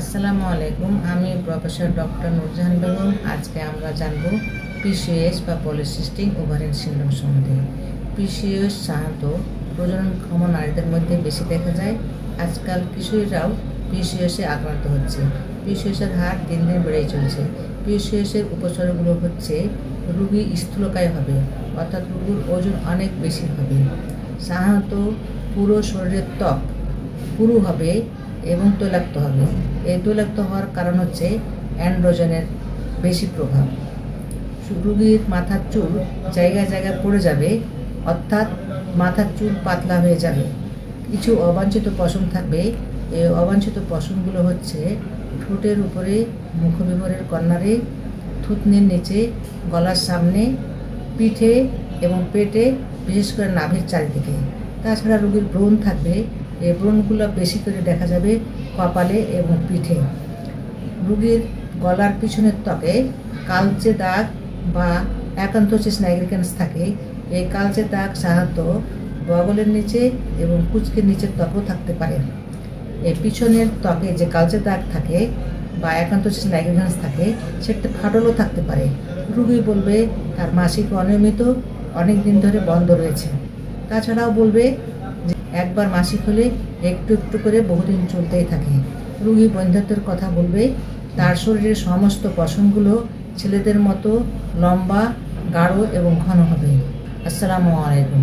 আসসালামু আলাইকুম, আমি প্রফেসর ডক্টর নুরজাহান বেগম। আজকে আমরা জানব পিসিএস বা পলিসিস্টিক ওভারিন সিন্ড্রোম সম্বন্ধে। পিসিএস সাধারণত প্রজননক্ষম নারীদের মধ্যে বেশি দেখা যায়। আজকাল কিশোরীরাও পিসিএসে আক্রান্ত হচ্ছে। পিসিএসের হার দিন দিন বেড়েই চলছে। পিসিএসের উপসর্গগুলো হচ্ছে, রুগী স্থূলকায় হবে, অর্থাৎ রুগীর ওজন অনেক বেশি হবে। সাধারণত পুরো শরীরের ত্বক পুরু হবে এবং তৈলাক্ত হবে। এই তৈলাক্ত হওয়ার কারণ হচ্ছে অ্যান্ড্রোজেনের বেশি প্রভাব। রুগীর মাথার চুল জায়গায় জায়গায় পড়ে যাবে, অর্থাৎ মাথার চুল পাতলা হয়ে যাবে। কিছু অবাঞ্ছিত পশম থাকবে। এই অবাঞ্ছিত পশমগুলো হচ্ছে ঠোঁটের উপরে মুখবিবরের কর্নারে, থুতনির নিচে, গলার সামনে, পিঠে এবং পেটে, বিশেষ করে নাভির চারিদিকে। তাছাড়া রোগীর ব্রণ থাকবে এই ব্রণগুলো বেশি করে দেখা যাবে কপালে এবং পিঠে। রুগীর গলার পিছনের ত্বকে কালচে দাগ বা অ্যাকান্থোসিস নাইগ্রিকান্স থাকে, এই কালচে দাগ সাধারণত বগলের নিচে এবং কুচকের নিচের ত্বকও থাকতে পারে। এই পিছনের ত্বকে যে কালচে দাগ থাকে বা একান্তোসিস নাইগ্রিকান্স থাকে, সেটা ফাটলও থাকতে পারে। রুগী বলবে, তার মাসিক অনিয়মিত অনেক দিন ধরে বন্ধ রয়েছে। তাছাড়াও বলবে একবার মাসিক হলে একটু একটু করে বহুদিন চলতেই থাকে। রুগী বন্ধুত্বের কথা বলবে, তার শরীরের সমস্ত পশমগুলো ছেলেদের মতো লম্বা, গাঢ় এবং ঘন হবে। আসসালামু আলাইকুম।